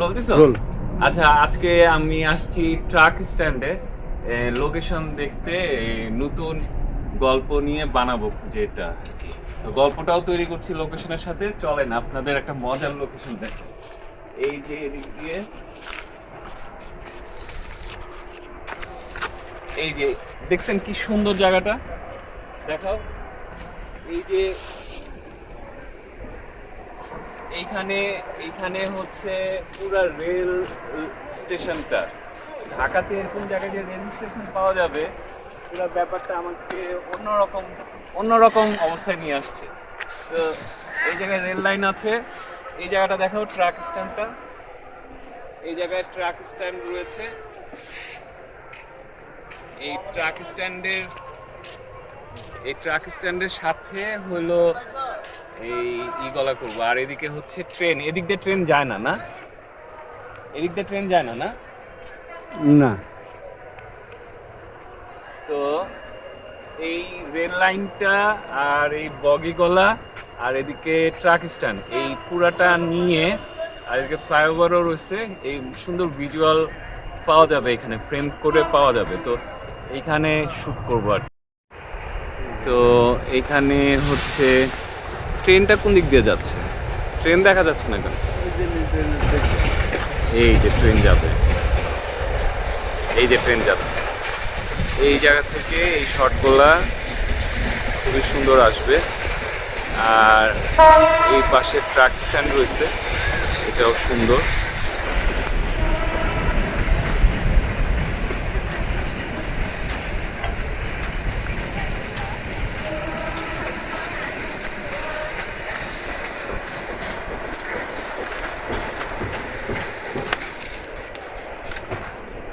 Role দিছো role আচ্ছা আজকে আমি আসছি ট্রাক স্ট্যান্ডে লোকেশন দেখতে নতুন গল্প নিয়ে বানাবো যেটা তো গল্পটাও তৈরি করছি লোকেশনের সাথে চলেন আপনাদের একটা মজার লোকেশন দেখেন এই যে এদিক দিয়ে। এই যে দেখছেন কি সুন্দর জায়গাটা? দেখাও। এই যে এইখানে এইখানে হচ্ছে পুরা রেল স্টেশনটা। ঢাকাতে এরকম জায়গায় যে রেল স্টেশন পাওয়া যাবে, পুরো ব্যাপারটা আমাকে অন্যরকম অন্যরকম অবস্থায় নিয়ে আসছে। তো এই জায়গায় রেল লাইন আছে। এই জায়গাটা দেখাও ট্রাক স্ট্যান্ডটা। এই জায়গায় ট্রাক স্ট্যান্ড রয়েছে। এই ট্রাক স্ট্যান্ডের, এই ট্রাক স্ট্যান্ডের সাথে হলো এই ই গলা করব। আর এদিকে হচ্ছে ট্রেন। এদিক দিয়ে ট্রেন যায় না না? এদিক দিয়ে ট্রেন যায় না না? না। তো এই রেল লাইনটা আর এই বগি গলা আর এদিকে ট্রাক স্ট্যান্ড এই পুরাটা নিয়ে আর এদিকে ফ্লাইওভারও রয়েছে। এই সুন্দর ভিজুয়াল পাওয়া যাবে এখানে ফ্রেম করে পাওয়া যাবে। তো এইখানে শ্যুট করব আর। তো এইখানে হচ্ছে ট্রেনটা কোন দিক দিয়ে যাচ্ছে? ট্রেন দেখা যাচ্ছে না কেন? এই যে ট্রেন যাবে। এই যে ট্রেন যাচ্ছে। এই জায়গা থেকে এই শটগুলা খুবই সুন্দর আসবে। আর এই পাশে ট্রাক স্ট্যান্ড রয়েছে। এটাও সুন্দর।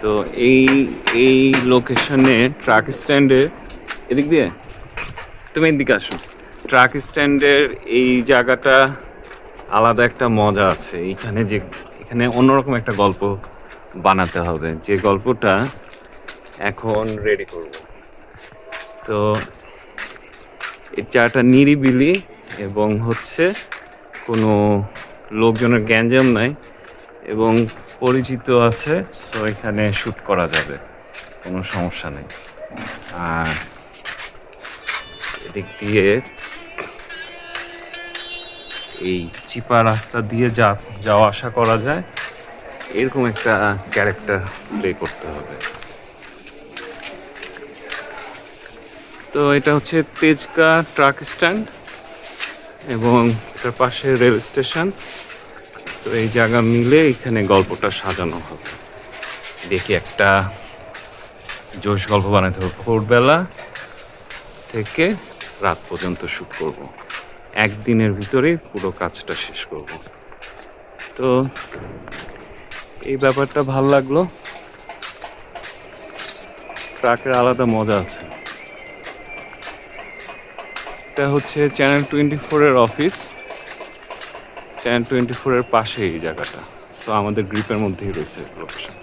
তো এই এই লোকেশনে ট্রাক স্ট্যান্ডে এদিক দিয়ে? তুমি এদিকে আসো। ট্রাক স্ট্যান্ডের এই জায়গাটা আলাদা একটা মজা আছে। এইখানে যে, এখানে অন্যরকম একটা গল্প বানাতে হবে। যে গল্পটা এখন রেডি করব। তো এই জায়গাটা নিরিবিলি এবং হচ্ছে কোনো লোকজনের গ্যাঞ্জাম নাই। এবং পরিচিত আছে সো এখানে শ্যুট করা যাবে। কোনো সমস্যা নেই। আর এদিক দিয়ে এই চিপা রাস্তা দিয়ে যা, যাওয়া আসা করা যায়, এরকম একটা ক্যারেক্টার প্লে করতে হবে। তো এটা হচ্ছে তেজকা ট্রাক স্ট্যান্ড এবং এটার পাশে রেল স্টেশন তো এই জায়গা মিলে এখানে গল্পটা সাজানো হবে। দেখি একটা জোশ গল্প বানাতে হবে। ভোরবেলা থেকে রাত পর্যন্ত শ্যুট করব। একদিনের ভিতরেই পুরো কাজটা শেষ করব। তো এই ব্যাপারটা ভালো লাগল। ট্রাকের আলাদা মজা আছে। এটা হচ্ছে চ্যানেল টোয়েন্টি ফোরের অফিস। চ্যানেল টোয়েন্টি ফোরের পাশে এই জায়গাটা। সো আমাদের গ্রিপের মধ্যেই রয়েছে লোকেশন